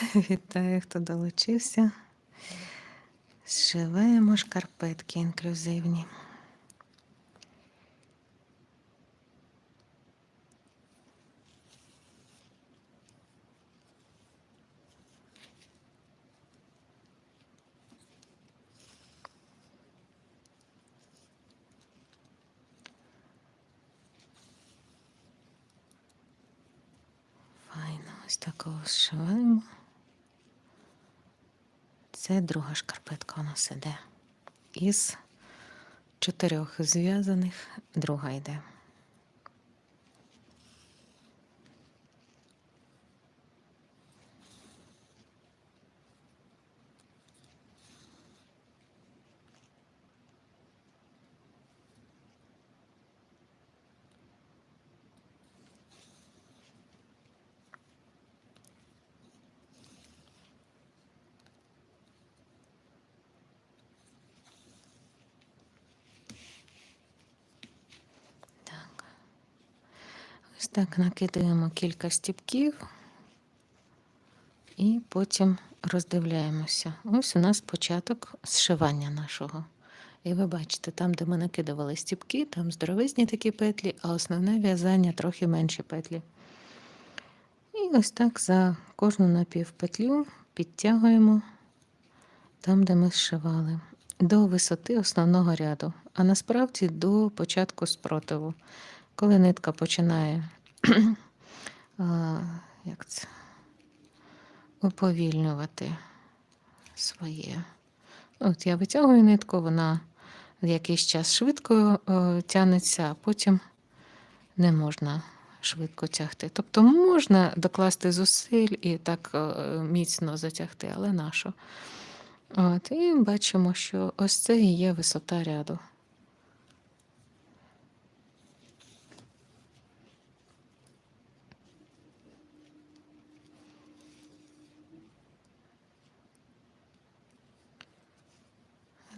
Вітаю, хто долучився. Зшиваємо шкарпетки інклюзивні. Ось такого зшиваємо. Це друга шкарпетка у нас іде. Із чотирьох зв'язаних друга йде. Так накидаємо кілька стіпків і потім роздивляємося. Ось у нас початок зшивання нашого. І ви бачите, там, де ми накидували стіпки, там здоровизні такі петлі, а основне в'язання трохи менші петлі. І ось так за кожну напівпетлю підтягуємо там, де ми зшивали, до висоти основного ряду, а насправді до початку спротиву. Коли нитка починає як це, уповільнювати своє. От я витягую нитку, вона якийсь час швидко е, тягнеться, а потім не можна швидко тягти. Тобто можна докласти зусиль і так е, міцно затягти, але нащо? От, і бачимо, що ось це і є висота ряду.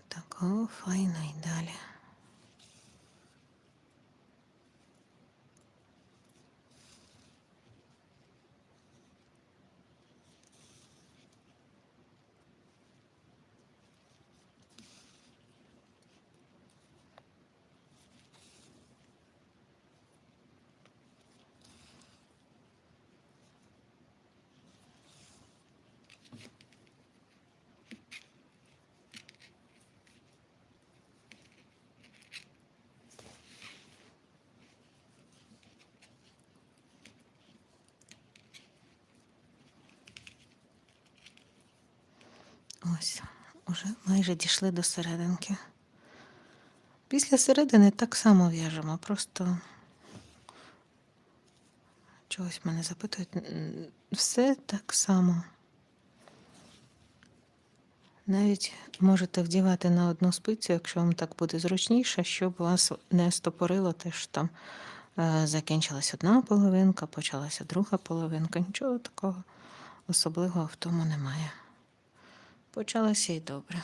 Так, о, файно і далі. Ось, уже майже дійшли до серединки. Після середини так само в'яжемо, просто чогось мене запитують. Все так само. Навіть можете вдівати на одну спицю, якщо вам так буде зручніше, щоб вас не стопорило те, що там е, закінчилась одна половинка, почалася друга половинка. Нічого такого особливого в тому немає. Почалося і добре.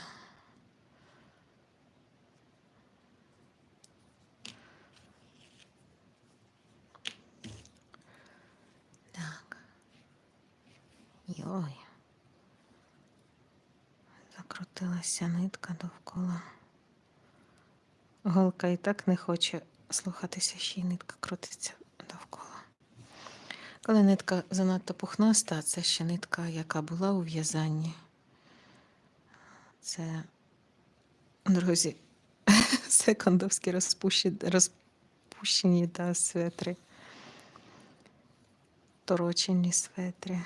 Так. Йой. Закрутилася нитка довкола. Голка і так не хоче слухатися, ще й нитка крутиться довкола. Коли нитка занадто пухнаста, це ще нитка, яка була у в'язанні. Це, друзі, секондовські розпущені, розпущені да, светри. Торочені светри.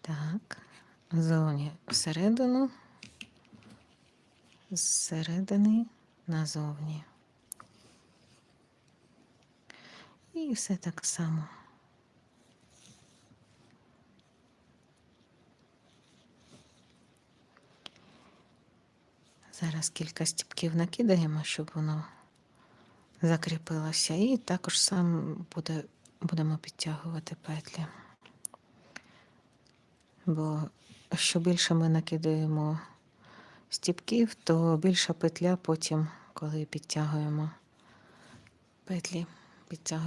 Так, зовні всередину, зсередини назовні. І все так само. Зараз кілька стіпків накидаємо, щоб воно закріпилося. І також сам буде, будемо підтягувати петлі. Бо що більше ми накидаємо стіпків, то більша петля потім, коли підтягуємо петлі, підтягуємо.